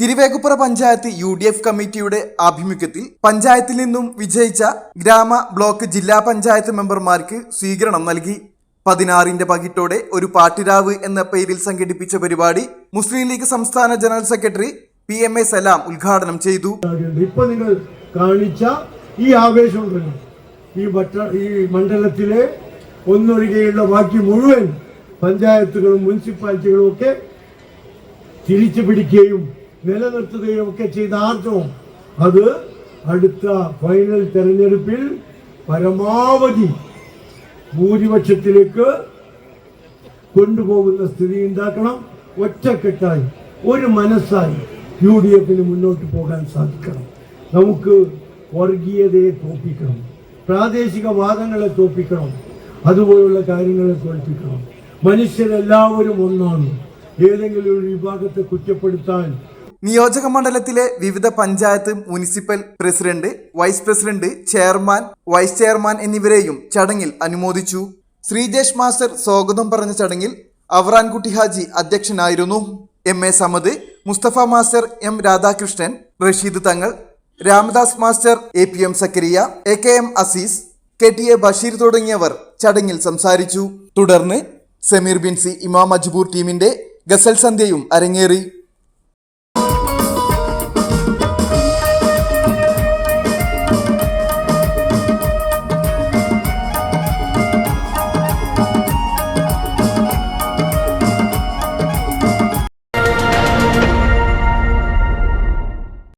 Thiruvegappura panchayat U D F കമ്മിറ്റിയുടെ ആഭിമുഖ്യത്തിൽ പഞ്ചായത്തിൽ നിന്നും വിജയിച്ച ഗ്രാമ ബ്ലോക്ക് ജില്ലാ പഞ്ചായത്ത് മെമ്പർമാർക്ക് സ്വീകരണം നൽകി പതിനാറിന്റെ പകിട്ടോടെ ഒരു പാട്ടിരാവ് എന്ന പേരിൽ സംഘടിപ്പിച്ച പരിപാടി മുസ്ലിം ലീഗ് സംസ്ഥാന general secretary P M A Salam ഉദ്ഘാടനം ചെയ്തു. ഇപ്പൊ നിങ്ങൾ കാണിച്ച ഈ ആവേശം ഈ ഈ മണ്ഡലത്തിലെ ഒന്നൊഴികെയുള്ള ബാക്കി മുഴുവൻ പഞ്ചായത്തുകളും മുനിസിപ്പാലിറ്റികളും ഒക്കെ തിരിച്ചു പിടിക്കുകയും നിലനിർത്തുകയും ഒക്കെ ചെയ്ത ആർജവും. അത് അടുത്ത ഫൈനൽ തെരഞ്ഞെടുപ്പിൽ പരമാവധി ഭൂരിപക്ഷത്തിലേക്ക് കൊണ്ടുപോകുന്ന സ്ഥിതി ഉണ്ടാക്കണം. ഒറ്റക്കെട്ടായി ഒരു മനസ്സായി യു ഡി എഫിന് മുന്നോട്ട് പോകാൻ സാധിക്കണം. നമുക്ക് വർഗീയതയെ തോപ്പിക്കണം പ്രാദേശിക വാദങ്ങളെ തോപ്പിക്കണം അതുപോലുള്ള കാര്യങ്ങളെ തോൽപ്പിക്കണം. മനുഷ്യരെല്ലാവരും ഒന്നാണ്. ഏതെങ്കിലും ഒരു വിഭാഗത്തെ കുറ്റപ്പെടുത്താൻ നിയോജക മണ്ഡലത്തിലെ വിവിധ panchayat municipal president vice president chairman vice chairman എന്നിവരെയും ചടങ്ങിൽ അനുമോദിച്ചു. ശ്രീജേഷ് മാസ്റ്റർ സ്വാഗതം പറഞ്ഞ ചടങ്ങിൽ അവറാൻകുട്ടി ഹാജി അധ്യക്ഷനായിരുന്നു. M A Samad Mustafa master M Radhakrishnan Rasheed Thangal Ramdas master A P M Sakkariya A K M Aziz K T A Basheer തുടങ്ങിയവർ ചടങ്ങിൽ സംസാരിച്ചു. തുടർന്ന് സമീർ ബിൻസി ഇമാം അജ്ബൂർ ടീമിന്റെ ഗസൽ സന്ധ്യയും അരങ്ങേറി.